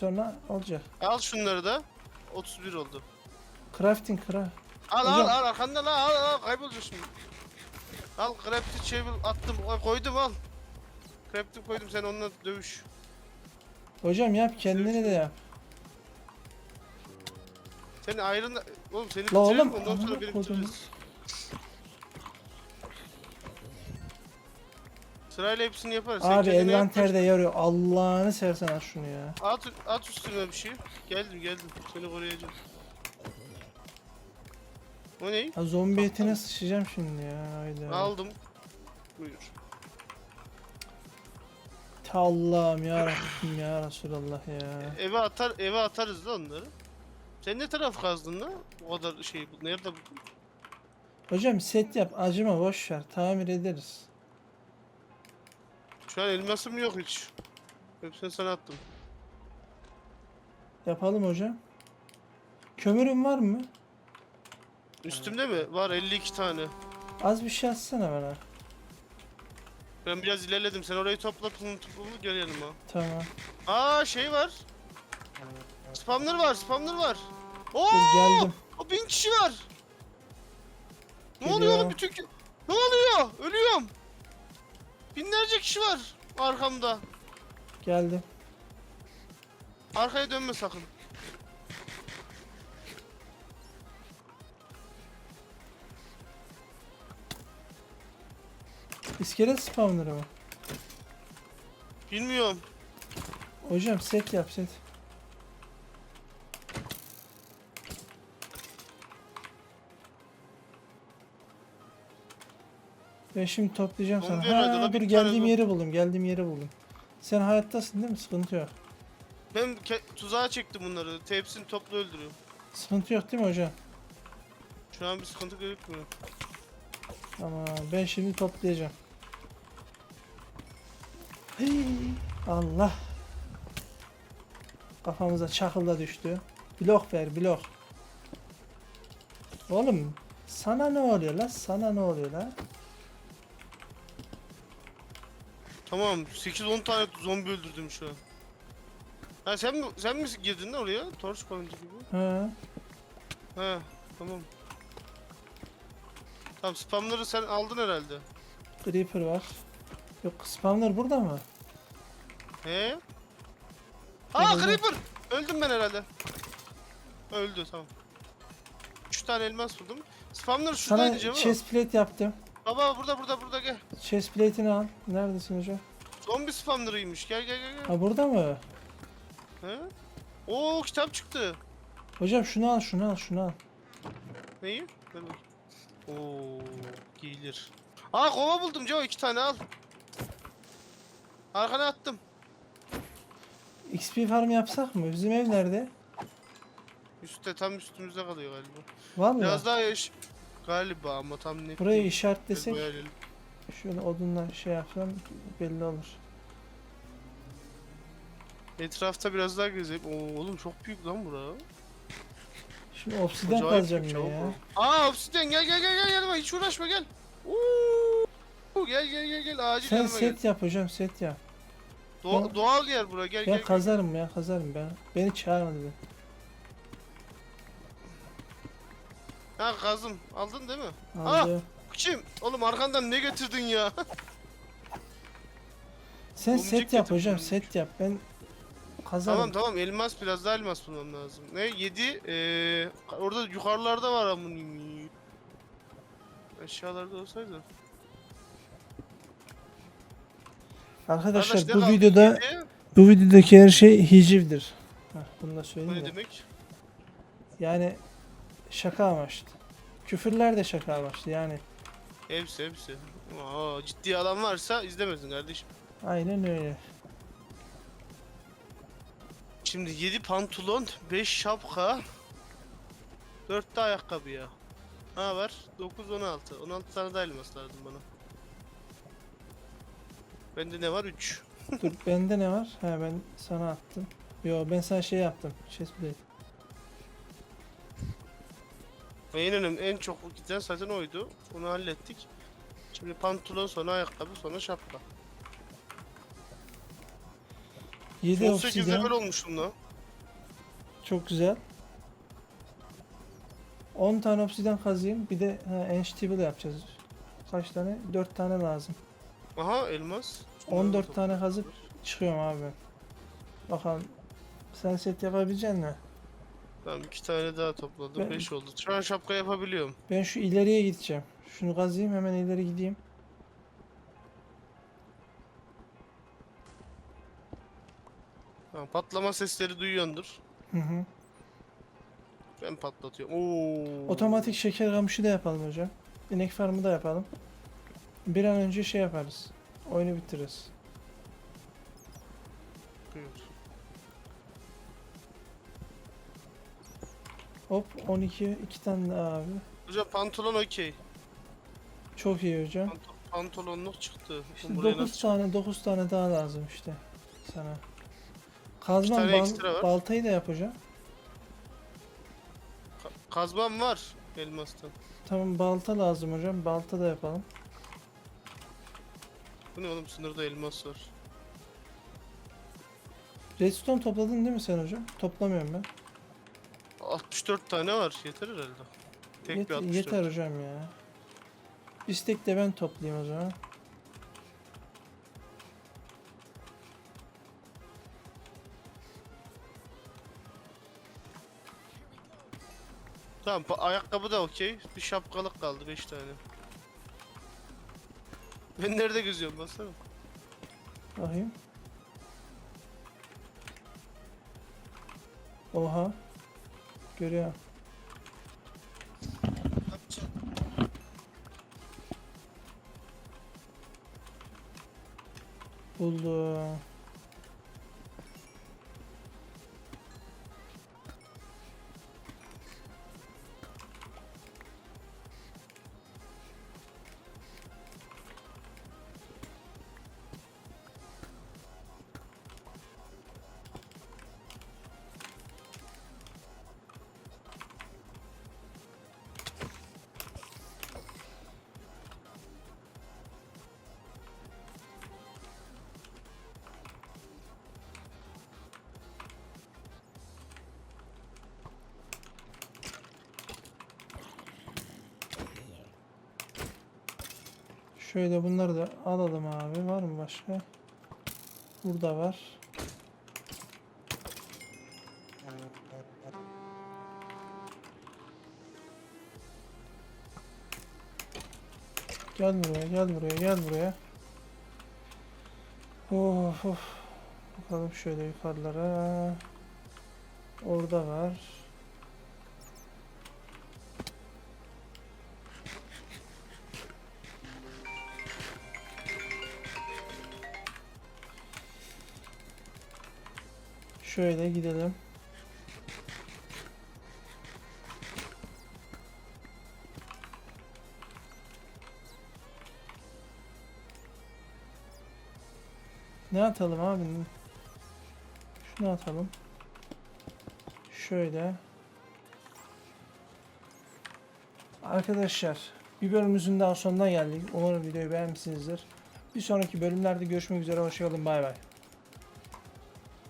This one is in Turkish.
sonra olacak. Al şunları da. 31 oldu. Crafting craft. Al Hocam. al al arkanda la al al kaybolacak şimdi. Al crafty table attım koydum al. Crafty koydum sen onunla dövüş. Hocam yap kendini de yap. Seni ayrın oğlum seni La bitirelim oğlum, ondan sonra amına beni bitiririz. Sırayla hepsini yaparız. Sen Abi kendine yap, envanterde yarıyor. Allah'ını seversen at şunu ya. At, at üstüme bir şey. Geldim geldim. Seni koruyacağım. O ne? Ha, zombi etine sıçacağım şimdi ya. Haydi. Aldım. Buyur. Ta Allah'ım ya Rabbim ya Resulallah ya. Eve atar eve atarız da onları. Sen ne taraf kazdın lan? O kadar şey nerede bu? Hocam set yap acıma boş ver tamir ederiz. Şu an elmasım yok hiç. Hepsini sana attım. Yapalım hocam. Kömürün var mı? Üstümde mi? Var 52 tane. Az bir şey atsana bana. Ben biraz ilerledim. Sen orayı topla pulunu topla gel yanıma. Tamam. Aa şey var. Spamlar var, spamlar var. Oo! Dur geldim. O bin kişi var. Ne oluyor oğlum Geliyor. bütün Ne oluyor? Ölüyorum. Binlerce kişi var arkamda. Geldim. Arkaya dönme sakın. İskelet spawner'ı mı? Bilmiyorum. Hocam set yap set. Ben şimdi toplayacağım Onu sana. herhalde, Ha, dur bir geldiğim yeri buldum. Geldiğim yeri buldum. Sen hayattasın değil mi? Sıkıntı yok. Ben ke- tuzağa çektim bunları. Hepsini topla öldürüyorum. Sıkıntı yok değil mi hocam? Şu an bir sıkıntı gözükmüyor. Ama ben şimdi toplayacağım. Hey, Allah. Kafamıza çakıl da düştü. Blok ver blok. Oğlum sana ne oluyor la? Sana ne oluyor la? Tamam 8-10 tane zombi öldürdüm şu an. Ha sen mi sen mi girdin lan oraya? Torç koyunca gibi. Ha. He tamam. Tamam spamları sen aldın herhalde. Creeper var. Yok spawner burada mı? He? Aa Öldü. creeper! Öldüm ben herhalde. Öldü tamam. 3 tane elmas buldum. Spamları şuradaydı Sana Cemo. chest plate yaptım. Baba burada burada burada gel. Chest plate'ini al. Neredesin hocam? Zombi spamlarıymış. Gel gel gel gel. Ha burada mı? He? Oo kitap çıktı. Hocam şunu al şunu al şunu al. Neyi? Ver bakayım. Oo giyilir. Aa kova buldum Cemo iki tane al. Arkana attım. XP farm yapsak mı? Bizim ev nerede? Üstte tam üstümüzde kalıyor galiba. Vallahi. Biraz daha yaş... Galiba ama tam net Burayı değil. işaretlesek boyayalım. şöyle odunla şey yapsam belli olur. Etrafta biraz daha gezeyim. Oo oğlum çok büyük lan bura. Şimdi obsidyen Acayip kazacağım büyük, yine çabuk ya. ol. Aa obsidyen gel gel gel gel yanıma hiç uğraşma gel. Oo, gel gel gel gel acil Sen yanıma gel. set yap hocam set yap. Doğa- Ben- doğal yer bura gel Ben gel. gel. kazarım ya kazarım ben. Beni çağırmadı be. Ha kazım aldın değil mi? Aldı. Kim? Oğlum arkandan ne getirdin ya? Sen Domicik set yap hocam domicik. set yap. Ben kazarım. tamam tamam elmas biraz daha elmas bulmam lazım. Ne 7 eee orada yukarılarda var amın. Aşağılarda olsaydı. Arkadaşlar ne bu kaldı? videoda Yedi. bu videodaki her şey hicivdir. Heh, bunu da Bu ne söyleyeyim de. demek? Yani şaka amaçlı. Küfürler de şaka amaçlı yani. Hepsi hepsi. Aa, ciddi adam varsa izlemesin kardeşim. Aynen öyle. Şimdi 7 pantolon, 5 şapka, 4 de ayakkabı ya. Ha var 9 16. 16 tane daha elmas lazım bana. Bende ne var? 3. Dur bende ne var? Ha ben sana attım. Yo ben sana şey yaptım. Chest En önemli en çok giden zaten oydu. Onu hallettik. Şimdi pantolon sonra ayakkabı sonra şapka. 7 18 obsidyen. level olmuşum lan. Çok güzel. 10 tane obsidian kazayım. Bir de ha, enchantable yapacağız. Kaç tane? 4 tane lazım. Aha elmas. 14 tane kazıp çıkıyorum abi. Bakalım. Sen set yapabilecek misin? Tamam iki tane daha topladım. Ben- 5 oldu. Şu an şapka yapabiliyorum. Ben şu ileriye gideceğim. Şunu kazayım hemen ileri gideyim. Tamam, patlama sesleri duyuyordur. Hı hı. Ben patlatıyorum. Oo. Otomatik şeker kamışı da yapalım hocam. İnek farmı da yapalım. Bir an önce şey yaparız. Oyunu bitiririz. Buyur. Hop 12 iki tane daha abi. Hocam pantolon okey. Çok iyi hocam. Pant- pantolonluk çıktı. İşte Buraya 9 nasıl- tane 9 tane daha lazım işte sana. Kazman tane bal- ekstra var. baltayı da yap hocam. Ka- kazmam var elmastan. Tamam balta lazım hocam. Balta da yapalım. Bu ne oğlum sınırda elmas var. Redstone topladın değil mi sen hocam? Toplamıyorum ben. 64 tane var. Yeter herhalde. Tek Yet- bir 64. yeter hocam ya. İstek de ben toplayayım o zaman. Tamam ayakkabı da okey. Bir şapkalık kaldı 5 tane. Ben nerede geziyorum baksana. Bakayım. Oha. Görüyorum. Buldum. Şöyle bunları da alalım abi. Var mı başka? Burada var. Gel buraya, gel buraya, gel buraya. Of of. Bakalım şöyle yukarılara. Orada var. Şöyle gidelim. Ne atalım abi? Şunu atalım. Şöyle. Arkadaşlar bir bölümümüzün daha sonuna geldik. Umarım videoyu beğenmişsinizdir. Bir sonraki bölümlerde görüşmek üzere. Hoşçakalın. Bay bay.